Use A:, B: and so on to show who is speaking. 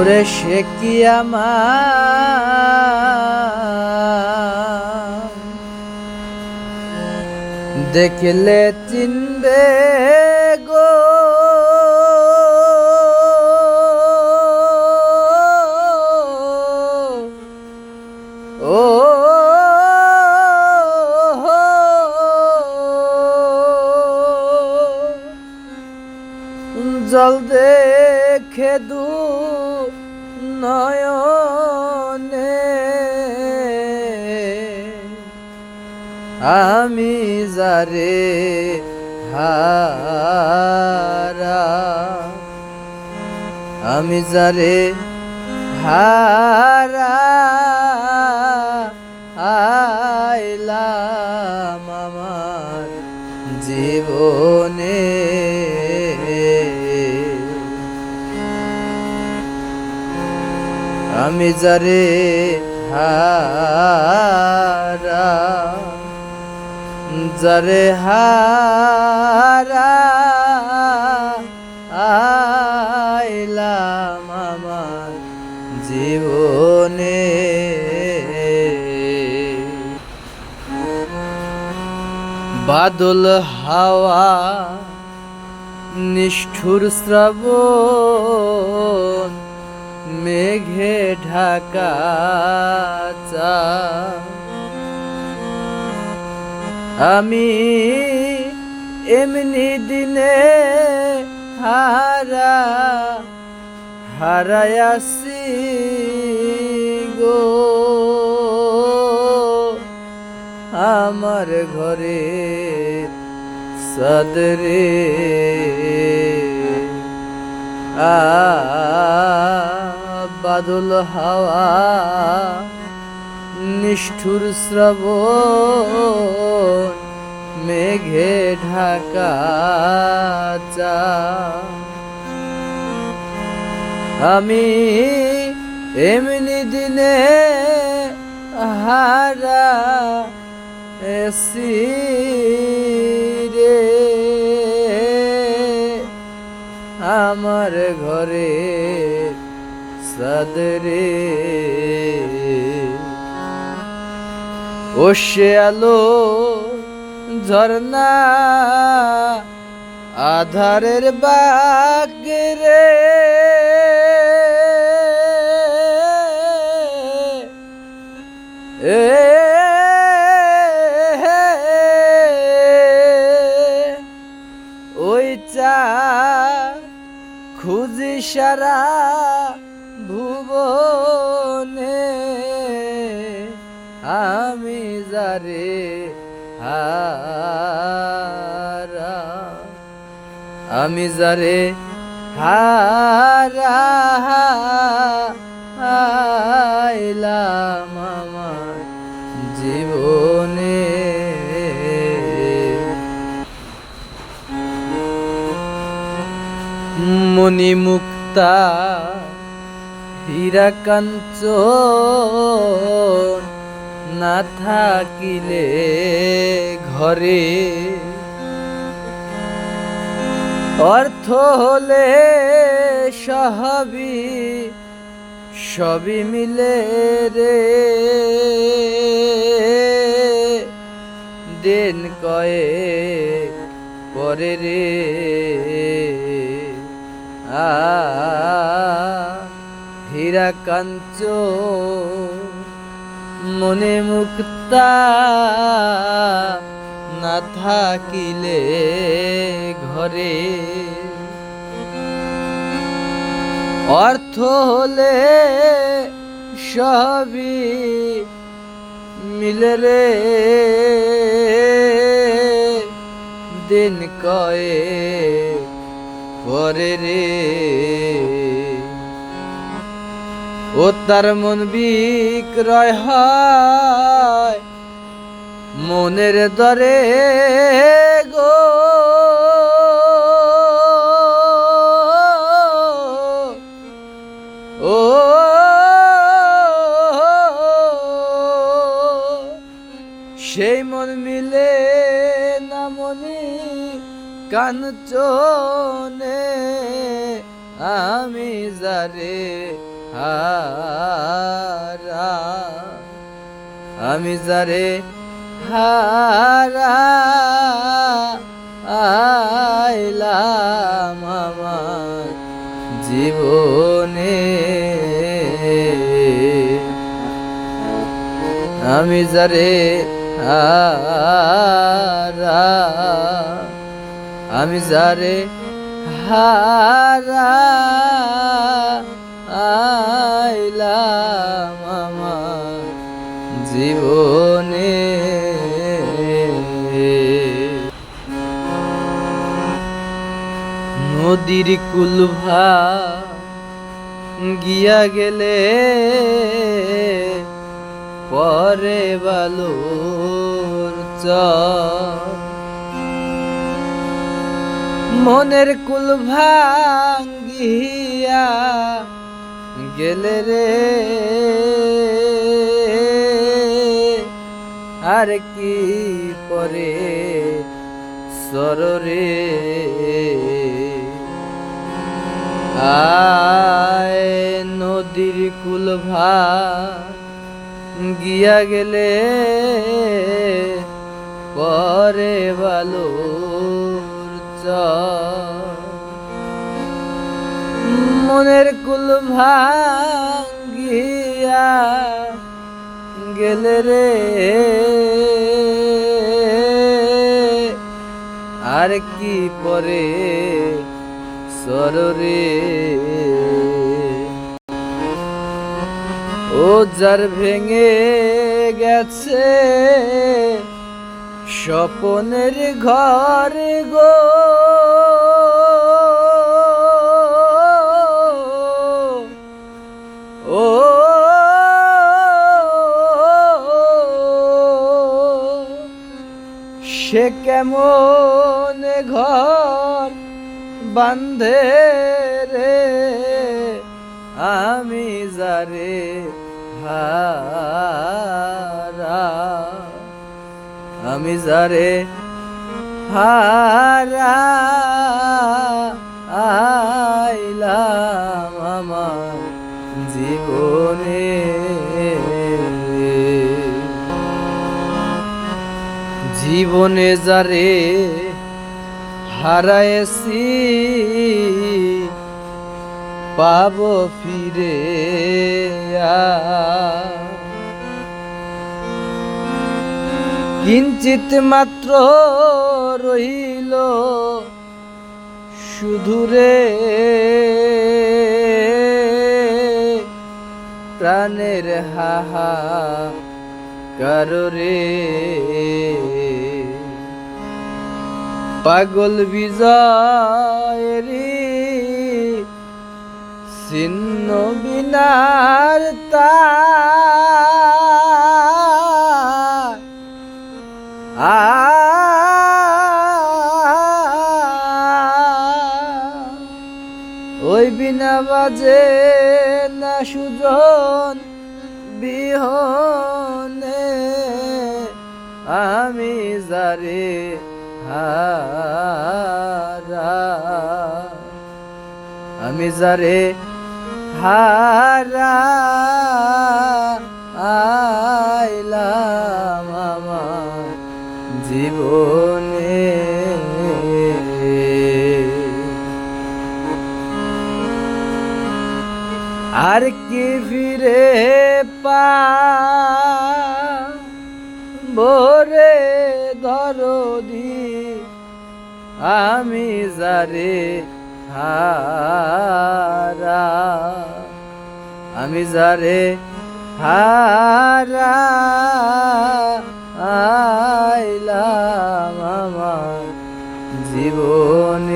A: ওরে সে কি আমার? দেখলে চিনবে আমি যারে হারা আমি যারে হারা আইলাম আমার জীবনে। আমি যারে হারা যারে হারা আইলাম জীবনে। বাদল হাওয়া নিষ্ঠুর শ্রাবণ মেঘে ঢাকা চা আমি এমনি দিনে হারা হারায়াসি গো। আমার ঘরে সদরে আ বাদল হাওয়া নিষ্ঠুর শ্রবণ মেঘে ঢাকা চা। আমি এমনি দিনে হারা এসি রে। আমার ঘরে সদরে ও সে আলো ঝর্ণা আধারের বাগরে। এ ওই খুঁজি সারা ভুবনে। আমি যারে হারা আমি যারে হারা আইলাম আমার জীবনে। মুক্তা হীরা কাঞ্চন না থাকিলে ঘরে অর্থ হলে সহবি, সবই মিলে রে। দিন কয়ে পরে রে। আ হীরা কাঞ্চ মনে মুক্তা না থাকিলে ঘরে। অর্থ হলে সবই মিলে রে। দিন কয়ে পরে রে। ও তার মন বিক্রয় হয়। মনের দরে গো। ও, সেই মন মিলে না মনি কাঞ্চনে আমি যারে হারা আমি যারে হারা আইলাম আমার জীবনে। আমি যারে হারা আমি যারে হারা আইলাম আমার জীবনে। নদীর কুলভা গিয়া গেলে পরে বালুর চর। মনের কুল ভাঙ্গিয়া গেলে রে। আর কি পরে সররে। আয় নদীর কুল গিয়া গেলে পরে বালুর চর মনের কুল ভাঙ্গিয়া গেলে রে। আর কি পরে সররে ও যার ভেঙে গেছে স্বপনের ঘর গো। সে কেমন ঘর বান্ধে রে? আমি যারে হারা আমি যারে হারা আইলাম আমার জীবনে। জীবনে যারে হারায়েছি পাব ফিরে। কিঞ্চিত মাত্র রহিল শুধু রে প্রাণের হাহা কাররে পাগল বিজয়েরি ছিন্ন বিনার তার ওই বিনা বাজে না সুজন বিহনে আমি যারে আমি যারে হারা আইলাম আমার জীবনে। আর কি ফিরে পা আমি যারে হারা আমি যারে হারা আইলাম আমার জীবন।